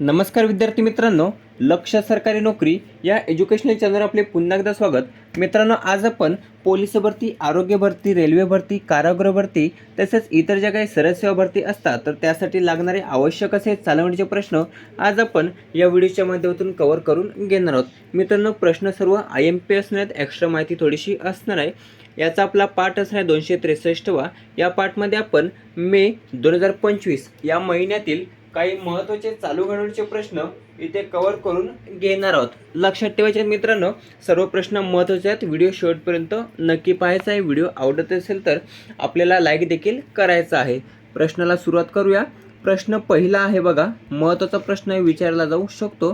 नमस्कार विद्यार्थी मित्रांनो लक्ष सरकारी नोकरी या एज्युकेशनल चॅनलवर आपले पुन्हा एकदा स्वागत. मित्रांनो आज आपण पोलीस भरती आरोग्य भरती रेल्वे भरती कारागृह भरती तसेच इतर ज्या काही सरसेवा भरती असतात तर त्यासाठी लागणारे आवश्यक असे चालवण्याचे प्रश्न आज आपण या व्हिडिओच्या माध्यमातून कव्हर करून घेणार आहोत. मित्रांनो प्रश्न सर्व आय एम पी असणार आहेत एक्स्ट्रा माहिती थोडीशी असणार आहे. याचा आपला पाठ असणार आहे दोनशे त्रेसष्टवा. या पाठमध्ये आपण मे दोन हजार पंचवीस या महिन्यातील काही महत्त्वाचे चालू घडामोडीचे प्रश्न इथे कव्हर करून घेणार आहोत. लक्षात ठेवायचे मित्रांनो सर्व प्रश्न महत्त्वाचे आहेत. व्हिडिओ शेवटपर्यंत नक्की पाहायचा आहे. व्हिडिओ आवडत असेल तर आपल्याला लाईक देखील करायचा आहे. प्रश्नाला सुरुवात करूया. प्रश्न पहिला आहे बघा. महत्त्वाचा प्रश्न विचारला जाऊ शकतो.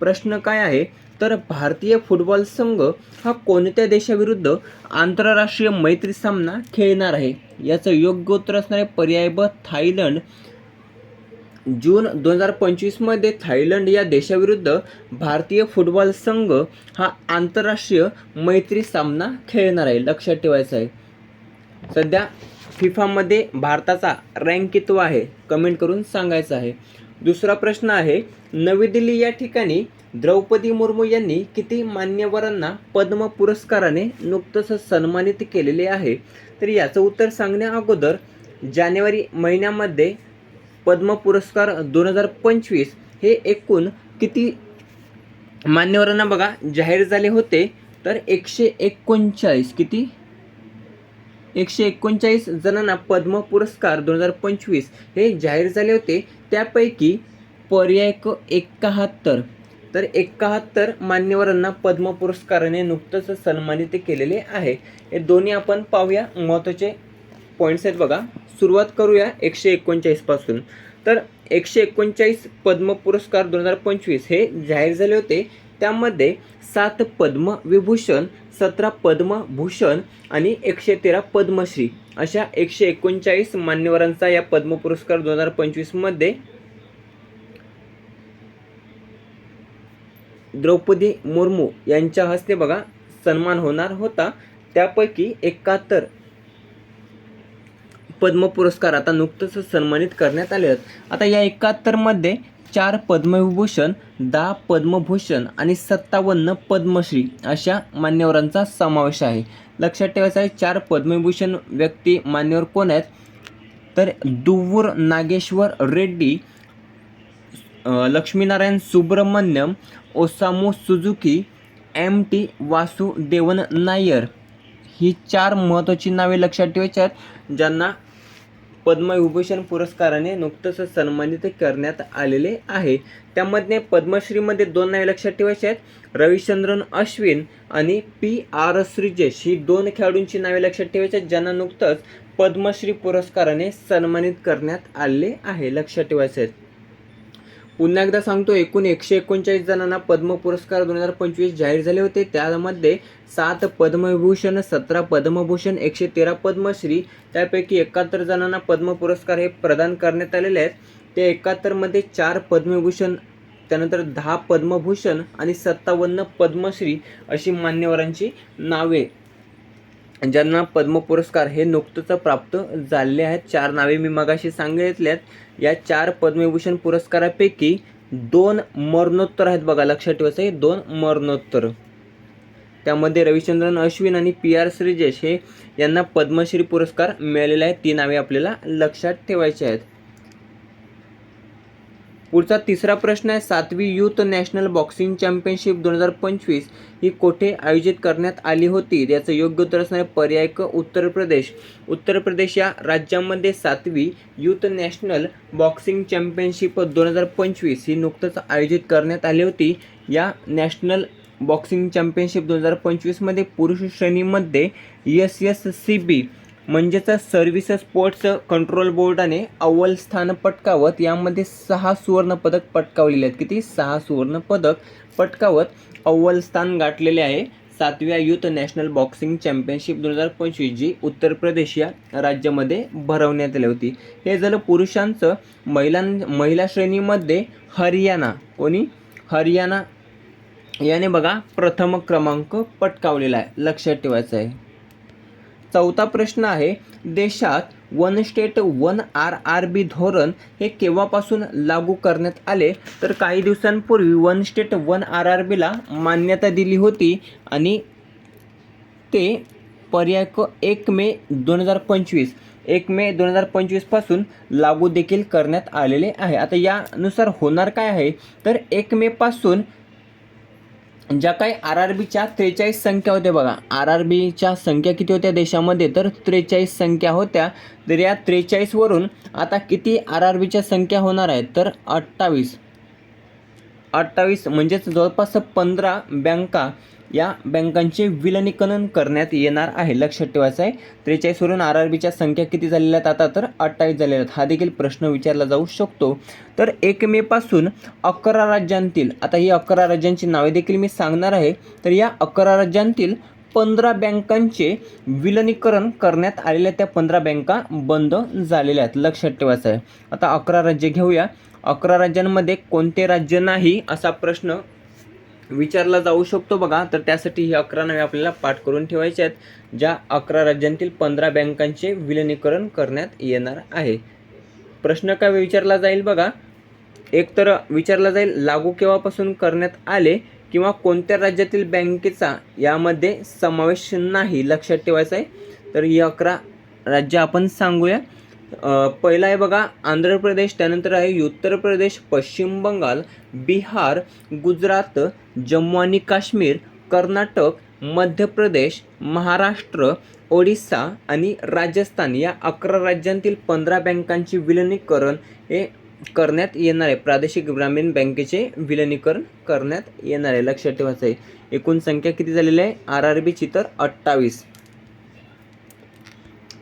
प्रश्न काय आहे? तर भारतीय फुटबॉल संघ हा कोणत्या देशाविरुद्ध आंतरराष्ट्रीय मैत्री सामना खेळणार आहे? याचं योग्य उत्तर असणारे पर्याय ब थायलंड. जून दोन हजार पंचवीसमध्ये थायलंड या देशाविरुद्ध भारतीय फुटबॉल संघ हा आंतरराष्ट्रीय मैत्री सामना खेळणार आहे. लक्षात ठेवायचं आहे. सध्या फिफामध्ये भारताचा रँक कितव आहे. कमेंट करून सांगायचं आहे. दुसरा प्रश्न आहे नवी दिल्ली या ठिकाणी द्रौपदी मुर्मू यांनी किती मान्यवरांना पद्म पुरस्काराने नुकतंच सन्मानित केलेले आहे? तर याचं उत्तर सांगण्या अगोदर जानेवारी महिन्यामध्ये पद्म पुरस्कार दोन हजार पंचवीस हे एकूण किती मान्यवरांना बघा जाहीर झाले होते. तर एकशे एकोणचाळीस किती? एकशे एकोणचाळीस जणांना पद्म पुरस्कार दोन हजार पंचवीस हे जाहीर झाले होते. त्यापैकी पर्याय क एकाहत्तर. तर एकाहत्तर मान्यवरांना पद्म पुरस्काराने नुकतंच सन्मानित केलेले आहे. हे दोन्ही आपण पाहूया. महत्त्वाचे पॉईंट्स आहेत बघा. सुरुवात करूया एकशे एकोणचाळीसपासून तर एकशे एकोणचाळीस पद्म पुरस्कार दोन हजार पंचवीस हे जाहीर झाले होते. त्यामध्ये सात पद्मविभूषण सतरा पद्मभूषण आणि एकशे तेरा पद्मश्री अशा एकशे एकोणचाळीस मान्यवरांचा या पद्म पुरस्कार दोन हजार पंचवीसमध्ये द्रौपदी मुर्मू यांच्या हस्ते बघा सन्मान होणार होता. त्यापैकी एकाहत्तर पद्म पुरस्कार आता नुकतंच सन्मानित करण्यात आले आहेत. आता या एकाहत्तरमध्ये चार पद्मविभूषण दहा पद्मभूषण आणि सत्तावन्न पद्मश्री अशा मान्यवरांचा समावेश आहे. लक्षात ठेवायचं आहे चार पद्मविभूषण व्यक्ती मान्यवर कोण आहेत? तर Duvvuri Nageswara Reddy Lakshminarayana Subrahmanyam Osamu Suzuki M T Vasudevan Nair. ही चार महत्त्वाची नावे लक्षात ठेवायची आहेत ज्यांना पद्मविभूषण पुरस्काराने नुकतंच सन्मानित करण्यात आलेले आहे. त्यामध्ये पद्मश्रीमध्ये दोन नावे लक्षात ठेवायचे आहेत. रविचंद्रन अश्विन आणि पी आर श्रीजेश ही दोन खेळाडूंची नावे लक्षात ठेवायची आहेत ज्यांना नुकतंच पद्मश्री पुरस्काराने सन्मानित करण्यात आले आहे. लक्षात ठेवायचे आहेत. पुन्हा एकदा सांगतो एकूण एकशे एकोणचाळीस जणांना पद्म पुरस्कार दोन हजार पंचवीस जाहीर झाले होते. त्यामध्ये सात पद्मविभूषण सतरा पद्मभूषण एकशे तेरा पद्मश्री त्यापैकी एकाहत्तर जणांना पद्म पुरस्कार हे प्रदान करण्यात आलेले आहेत. ते एकाहत्तरमध्ये चार पद्मविभूषण त्यानंतर दहा पद्मभूषण आणि सत्तावन्न पद्मश्री अशी मान्यवरांची नावे ज्यांना पद्म पुरस्कार हे नुकतंच प्राप्त झाले आहेत. चार नावे मी मगाशी सांगितल्यात. आहेत या चार पद्मविभूषण पुरस्कारापैकी दोन मरणोत्तर आहेत बघा लक्षात ठेवायचं आहे. दोन मरणोत्तर. त्यामध्ये रविचंद्रन अश्विन आणि पी आर श्रीजेश हे यांना पद्मश्री पुरस्कार मिळालेले आहेत. ती नावे आपल्याला लक्षात ठेवायची आहेत. पुढचा तिसरा प्रश्न आहे सातवी युथ नॅशनल बॉक्सिंग चॅम्पियनशिप दोन हजार पंचवीस ही कोठे आयोजित करण्यात आली होती? याचं योग्य उत्तर असणारे पर्याय क उत्तर प्रदेश. उत्तर प्रदेश या राज्यामध्ये सातवी युथ नॅशनल बॉक्सिंग चॅम्पियनशिप दोन हजार पंचवीस ही नुकतंच आयोजित करण्यात आली होती. या नॅशनल बॉक्सिंग चॅम्पियनशिप दोन हजार पंचवीसमध्ये पुरुष श्रेणीमध्ये एस एस सी बी म्हणजेच सर्व्हिस स्पोर्ट्स कंट्रोल बोर्डाने अव्वल स्थान पटकावत यामध्ये सहा सुवर्णपदक पटकावलेले आहेत. किती? सहा सुवर्णपदक पटकावत अव्वल स्थान गाठलेले आहे. सातव्या युथ नॅशनल बॉक्सिंग चॅम्पियनशिप दोन हजार पंचवीस जी उत्तर प्रदेश या राज्यामध्ये भरवण्यात आली होती. हे झालं पुरुषांचं महिलां महिला श्रेणीमध्ये हरियाणा. कोणी? हरियाणा. याने बघा प्रथम क्रमांक पटकावलेला आहे. लक्षात ठेवायचं आहे. चौथा प्रश्न आहे देशात one state one R R B धोरण हे केव्हापासून लागू करण्यात आले? तर काही दिवसांपूर्वी one state one R R बीला मान्यता दिली होती आणि ते पर्याय क एक मे दोन हजार पंचवीस एक मे दोन हजार पंचवीसपासून लागू देखील करण्यात आलेले आहे. आता यानुसार होणार काय आहे? तर एक मेपासून ज्या काही आर आर बीच्या त्रेचाळीस संख्या होत्या बघा. आर आर बीच्या संख्या किती होत्या देशामध्ये? तर त्रेचाळीस संख्या होत्या. तर या त्रेचाळीसवरून आता किती आर आर बीच्या संख्या होणार आहेत? तर अठ्ठावीस. अठ्ठावीस म्हणजेच जवळपास पंधरा बँका या बँकांचे विलनीकरण करण्यात येणार आहे. लक्षात ठेवायचं आहे त्रेचाळीसवरून आर आर बीच्या संख्या किती झालेल्या आहेत? आता तर अठ्ठावीस झालेल्या आहेत. हा देखील प्रश्न विचारला जाऊ शकतो. तर एक मेपासून अकरा राज्यांतील आता ही अकरा राज्यांची नावे देखील मी सांगणार आहे तर या अकरा राज्यांतील पंधरा बँकांचे विलनीकरण करण्यात आलेल्या त्या पंधरा बँका बंद झालेल्या आहेत. लक्षात ठेवायचं आहे. आता अकरा राज्य घेऊया. अकरा राज्यांमध्ये कोणते राज्य नाही असा प्रश्न विचारला जाऊ शकतो बघा. तर त्यासाठी ही अकरा नावे आपल्याला पाठ करून ठेवायचे आहेत ज्या अकरा राज्यांतील पंधरा बँकांचे विलिनीकरण करण्यात येणार आहे. प्रश्न काय विचारला जाईल बघा. एक तर विचारला जाईल लागू केव्हापासून करण्यात आले किंवा कोणत्या राज्यातील बँकेचा यामध्ये समावेश नाही लक्षात ठेवायचा आहे. तर ही अकरा राज्य आपण सांगूया. पहिला आहे बघा आंध्र प्रदेश त्यानंतर आहे उत्तर प्रदेश पश्चिम बंगाल बिहार गुजरात जम्मू आणि काश्मीर कर्नाटक मध्य प्रदेश महाराष्ट्र ओडिसा आणि राजस्थान. या अकरा राज्यांतील पंधरा बँकांचे विलनीकरण हे करण्यात येणार आहे. प्रादेशिक ग्रामीण बँकेचे विलनीकरण करण्यात येणार आहे. लक्षात ठेवायचं आहे एकूण संख्या किती झालेली आहे? आर आर बीची तर अठ्ठावीस.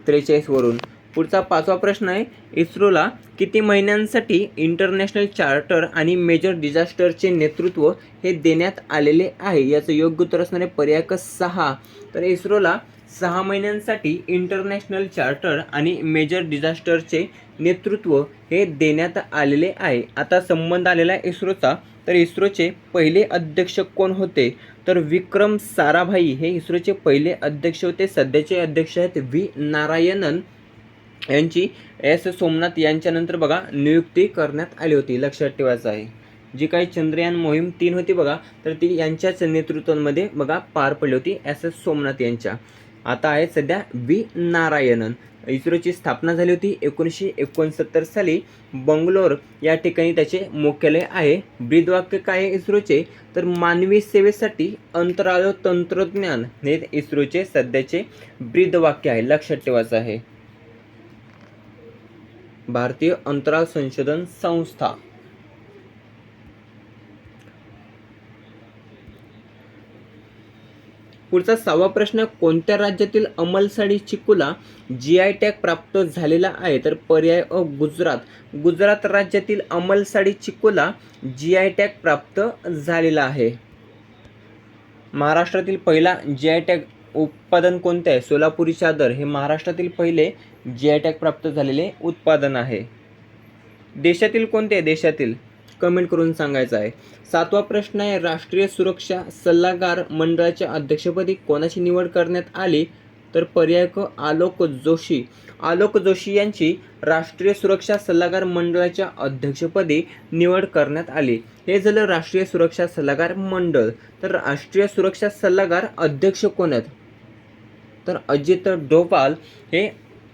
त्रेचाळीसवरून. पुढचा पाचवा प्रश्न आहे इस्रोला किती महिन्यांसाठी इंटरनॅशनल चार्टर आणि मेजर डिझास्टरचे नेतृत्व हे देण्यात आलेले आहे? याचं योग्य उत्तर असणारे पर्याय सहा. तर इस्रोला सहा महिन्यांसाठी इंटरनॅशनल चार्टर आणि मेजर डिझास्टरचे नेतृत्व हे देण्यात आलेले आहे. आता संबंध आलेला आहे इस्रोचा. तर इस्रोचे पहिले अध्यक्ष कोण होते? तर विक्रम साराभाई हे इस्रोचे पहिले अध्यक्ष होते. सध्याचे अध्यक्ष आहेत व्ही नारायणन. यांची एस सोमनाथ यांच्यानंतर बघा नियुक्ती करण्यात आली होती लक्षात ठेवायचं आहे. जी काही चंद्रयान मोहीम तीन होती बघा तर ती यांच्याच नेतृत्वामध्ये बघा पार पडली होती एस एस सोमनाथ यांच्या. आता आहे सध्या व्ही नारायणन. इस्रोची स्थापना झाली होती एकोणीसशे एकोणसत्तर साली. बंगलोर या ठिकाणी त्याचे मुख्यालय आहे. ब्रीदवाक्य काय आहे इस्रोचे? तर मानवी सेवेसाठी अंतराळ तंत्रज्ञान हे इस्रोचे सध्याचे ब्रीदवाक्य आहे लक्षात ठेवायचं आहे. भारतीय अंतराळ संशोधन संस्था. पुढचा सहावा प्रश्न कोणत्या राज्यातील अंमलसाडी चिकूला जी आय टॅग प्राप्त झालेला आहे? तर पर्याय अ गुजरात. गुजरात राज्यातील अंमलसाडी चिकूला जी आय टॅग प्राप्त झालेला आहे. महाराष्ट्रातील पहिला जी आय टॅग उत्पादन कोणते आहे? सोलापुरी चादर हे महाराष्ट्रातील पहिले जी आय टॅग प्राप्त झालेले उत्पादन आहे. देशातील कोणते आहे? देशातील. कमेंट करून सांगायचं आहे. सातवा प्रश्न आहे राष्ट्रीय सुरक्षा सल्लागार मंडळाच्या अध्यक्षपदी कोणाची निवड करण्यात आली? तर पर्याय क आलोक जोशी. आलोक जोशी यांची राष्ट्रीय सुरक्षा सल्लागार मंडळाच्या अध्यक्षपदी निवड करण्यात आली. हे झालं राष्ट्रीय सुरक्षा सल्लागार मंडळ. तर राष्ट्रीय सुरक्षा सल्लागार अध्यक्ष कोण आहेत? तर अजित डोवाल हे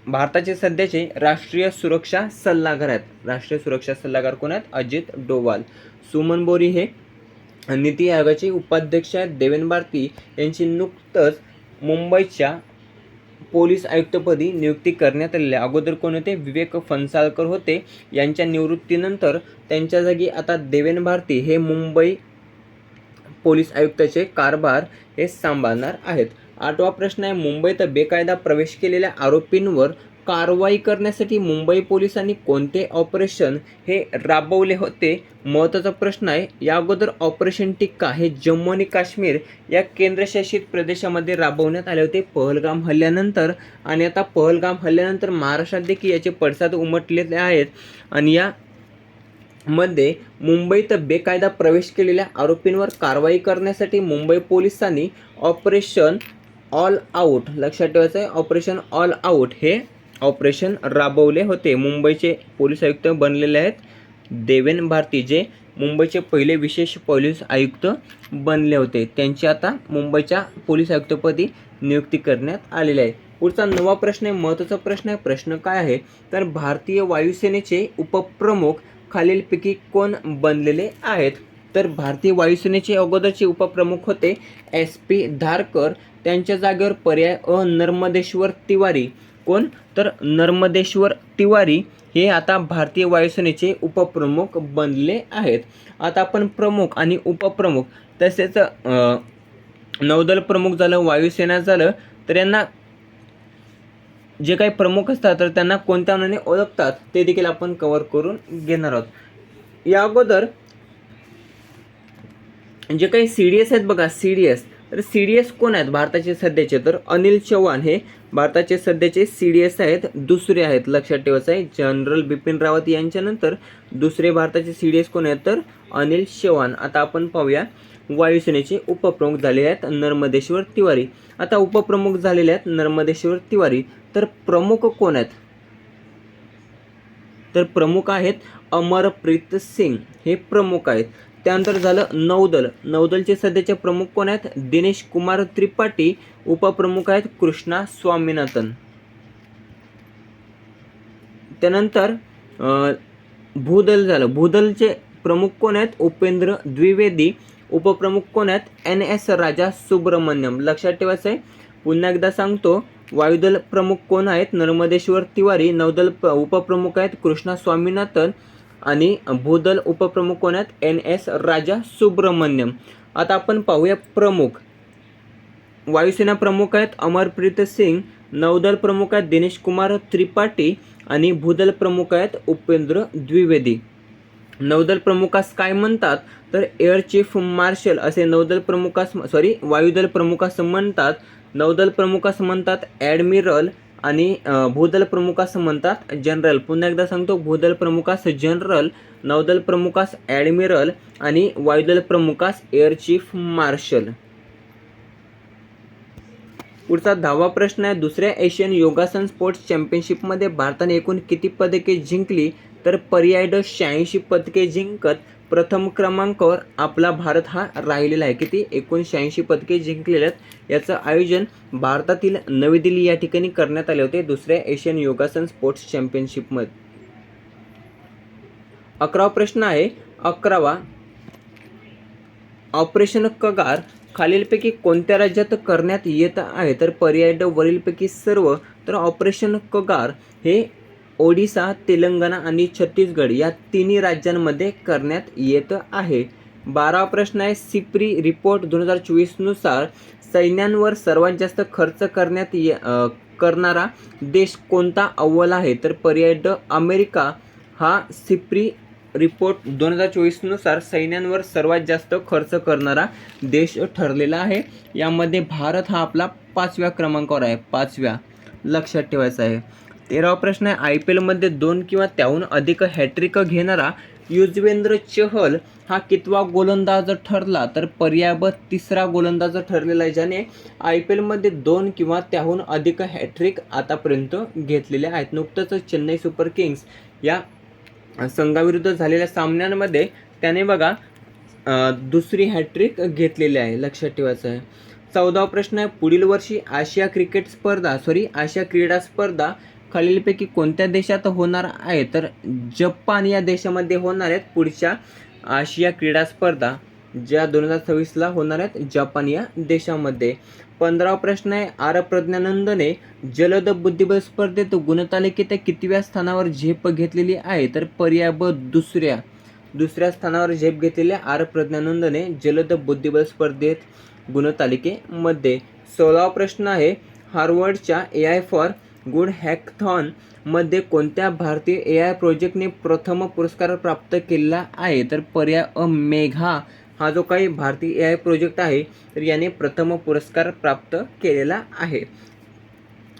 भारताचे सध्याचे राष्ट्रीय सुरक्षा सल्लागार आहेत. राष्ट्रीय सुरक्षा सल्लागार कोण आहेत? अजित डोवाल. सुमन बोरी हे नीती आयोगाचे उपाध्यक्ष आहेत. देवेन भारती यांची नुकतंच मुंबईच्या पोलीस आयुक्तपदी नियुक्ती करण्यात आलेली आहे. अगोदर कोण होते? विवेक फणसाळकर होते. यांच्या निवृत्तीनंतर त्यांच्या जागी आता देवेन भारती हे मुंबई पोलीस आयुक्ताचे कारभार हे सांभाळणार आहेत. आठवा प्रश्न आहे मुंबईत बेकायदा प्रवेश केलेल्या आरोपींवर कारवाई करण्यासाठी मुंबई पोलिसांनी कोणते ऑपरेशन हे राबवले होते? महत्त्वाचा प्रश्न आहे या अगोदर ऑपरेशन टिक्का हे जम्मू आणि काश्मीर या केंद्रशासित प्रदेशामध्ये राबवण्यात आले होते. पहलगाम हल्ल्यानंतर आणि आता पहलगाम हल्ल्यानंतर महाराष्ट्रात देखील याचे पडसाद उमटलेले आहेत आणि या मध्ये मुंबईत बेकायदा प्रवेश केलेल्या आरोपींवर कारवाई करण्यासाठी मुंबई पोलिसांनी ऑपरेशन ऑल आऊट लक्षात ठेवायचं आहे ऑपरेशन ऑल आऊट हे ऑपरेशन राबवले होते. मुंबईचे पोलीस आयुक्त बनलेले आहेत देवेन भारती जे मुंबईचे पहिले विशेष पोलीस आयुक्त बनले होते. त्यांची आता मुंबईच्या पोलीस आयुक्तपदी नियुक्ती करण्यात आलेली आहे. पुढचा नवा प्रश्न आहे महत्त्वाचा प्रश्न आहे. प्रश्न काय आहे? तर भारतीय वायुसेनेचे उपप्रमुख खालीलपैकी कोण बनलेले आहेत? तर भारतीय वायुसेनेचे अगोदरचे उपप्रमुख होते एस पी धारकर. त्यांच्या जागेवर पर्याय अ नर्मदेश्वर तिवारी. कोण? तर नर्मदेश्वर तिवारी हे आता भारतीय वायुसेनेचे उपप्रमुख बनले आहेत. आता आपण प्रमुख आणि उपप्रमुख तसेच नौदल प्रमुख झालं वायुसेना झालं तर यांना जे काही प्रमुख असतात तर त्यांना कोणत्या नावाने ओळखतात ते देखील आपण कवर करून घेणार आहोत. या अगोदर जे काही सी डी एस आहेत बघा सी डी एस तर सी डी एस कोण आहेत? भारताचे सध्याचे. तर अनिल चव्हाण हे भारताचे सध्याचे सी डी एस आहेत दुसरे आहेत. लक्षात ठेवायचं आहे जनरल बिपिन रावत यांच्यानंतर दुसरे भारताचे सी डी एस कोण आहेत? तर अनिल चव्हाण. आता आपण पाहूया वायुसेनेचे उपप्रमुख झालेले आहेत नर्मदेश्वर तिवारी. आता उपप्रमुख झालेले आहेत नर्मदेश्वर तिवारी. तर प्रमुख कोण आहेत? तर प्रमुख आहेत अमरप्रीत सिंग. हे प्रमुख आहेत. त्यानंतर झालं नौदल. नौदलचे सध्याचे प्रमुख कोण आहेत? दिनेश कुमार त्रिपाठी उपप्रमुख आहेत कृष्णा स्वामीनाथन. त्यानंतर भूदल झालं. भूदलचे प्रमुख कोण आहेत? उपेंद्र द्विवेदी. उपप्रमुख कोण आहेत? N S Raja Subramaniam. लक्षात ठेवायचं आहे पुन्हा एकदा सांगतो वायुदल प्रमुख कोण आहेत? नर्मदेश्वर तिवारी. नौदल प- उपप्रमुख आहेत कृष्णा स्वामीनाथन. आणि भूदल उपप्रमुख कोण आहेत एन एस राजा सुब्रमण्यम. आता आपण पाहूया प्रमुख. वायुसेना प्रमुख आहेत अमरप्रीत सिंग नौदल प्रमुख आहेत दिनेश कुमार त्रिपाठी आणि भूदल प्रमुख आहेत उपेंद्र द्विवेदी. नौदल प्रमुखास काय म्हणतात? तर एअर चीफ मार्शल असे नौदल प्रमुखास सॉरी वायुदल प्रमुखास म्हणतात. नौदल प्रमुखास म्हणतात ॲडमिरल आणि भूदल प्रमुखास म्हणतात जनरल. पुन्हा एकदा सांगतो भूदल प्रमुखास जनरल नौदल प्रमुखास ॲडमिरल आणि वायुदल प्रमुखास एअर चीफ मार्शल पुढचा दहावा प्रश्न आहे दुसऱ्या एशियन योगासन स्पोर्ट्स चॅम्पियनशिपमध्ये भारताने एकूण किती पदके जिंकली? तर पर्याय ड शहाऐंशी पदके जिंकत प्रथम क्रमांकावर आपला भारत हा राहिलेला आहे. किती? एकूण शहाऐंशी पदके जिंकलेले आहेत. याचं आयोजन भारतातील नवी दिल्ली या ठिकाणी करण्यात आले होते. दुसऱ्या एशियन योगासन स्पोर्ट्स चॅम्पियनशिपमध्ये अकरावा प्रश्न आहे. अकरावा ऑपरेशन कगार खालीलपैकी कोणत्या राज्यात करण्यात येत आहे? तर पर्याय ड वरीलपैकी सर्व. तर ऑपरेशन कगार हे ओडिसा तेलंगणा आणि छत्तीसगड या तिन्ही राज्यांमध्ये करण्यात येत आहे. बारावा प्रश्न आहे सिप्री रिपोर्ट दोन हजार चोवीसनुसार सैन्यांवर सर्वात जास्त खर्च करण्यात ये करणारा देश कोणता अव्वल आहे? तर पर्याय ड अमेरिका. हा सिप्री रिपोर्ट दोन हजार चोवीसनुसार सैन्यांवर सर्वात जास्त खर्च करणारा देश ठरलेला आहे. यामध्ये भारत हा आपला पाचव्या क्रमांकावर आहे. पाचव्या. लक्षात ठेवायचा आहे. तेरावा प्रश्न आहे आय पी एलमध्ये दोन किंवा त्याहून अधिक हॅट्रिक घेणारा युजवेंद्र चहल हा कितवा गोलंदाज ठरला? तर पर्याय तिसरा गोलंदाज ठरलेला आहे ज्याने आय पी एलमध्ये दोन किंवा त्याहून अधिक हॅट्रिक आतापर्यंत घेतलेले आहेत. नुकतंच चेन्नई सुपर किंग्स या संघाविरुद्ध झालेल्या सामन्यांमध्ये त्याने बघा दुसरी हॅट्रिक घेतलेली आहे लक्षात ठेवायचं आहे. चौदावा प्रश्न आहे पुढील वर्षी आशिया क्रिकेट स्पर्धा सॉरी आशिया क्रीडा स्पर्धा खालीलपैकी कोणत्या देशात होणार आहे? तर जपान या देशामध्ये होणार आहेत पुढच्या आशिया क्रीडा स्पर्धा ज्या दोन हजार सव्वीसला होणार आहेत जपान या देशामध्ये. पंधरावा प्रश्न आहे आर प्रज्ञानंदने जलद बुद्धिबळ स्पर्धेत गुणतालिकेत कितव्या स्थानावर झेप घेतलेली आहे? तर पर्याय ब दुसऱ्या. दुसऱ्या स्थानावर झेप घेतलेल्या आर प्रज्ञानंदने जलद बुद्धिबळ स्पर्धेत गुणतालिकेमध्ये. सोळावा प्रश्न आहे हार्वर्डच्या ए आय फॉर गुड हॅकथॉनमध्ये कोणत्या भारतीय ए आय प्रोजेक्टने प्रथम पुरस्कार प्राप्त केलेला आहे? तर पर्याय अ मेघा हा जो काही भारतीय ए आय प्रोजेक्ट आहे तर याने प्रथम पुरस्कार प्राप्त केलेला आहे.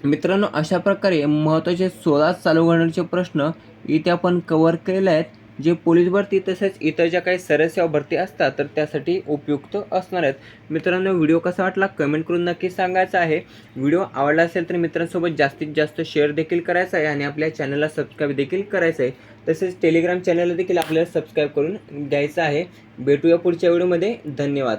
मित्रांनो अशा प्रकारे महत्त्वाचे सोळा चालू घडण्याचे प्रश्न इथे आपण कवर केले आहेत. जे पोलीस भरती तसेच इतर ज्या काही सरसेवा भरती असतात तर त्यासाठी उपयुक्त असणार आहेत. मित्रांनो व्हिडिओ कसा वाटला कमेंट करून नक्की सांगायचा आहे. व्हिडिओ आवडला असेल तर मित्रांसोबत जास्तीत जास्त शेअर देखील करायचा आहे आणि आपल्या चॅनलला सबस्क्राईब देखील करायचं आहे. तसेच टेलिग्राम चॅनलला देखील आपल्याला सबस्क्राईब करून द्यायचं आहे. भेटूया पुढच्या व्हिडिओमध्ये. धन्यवाद.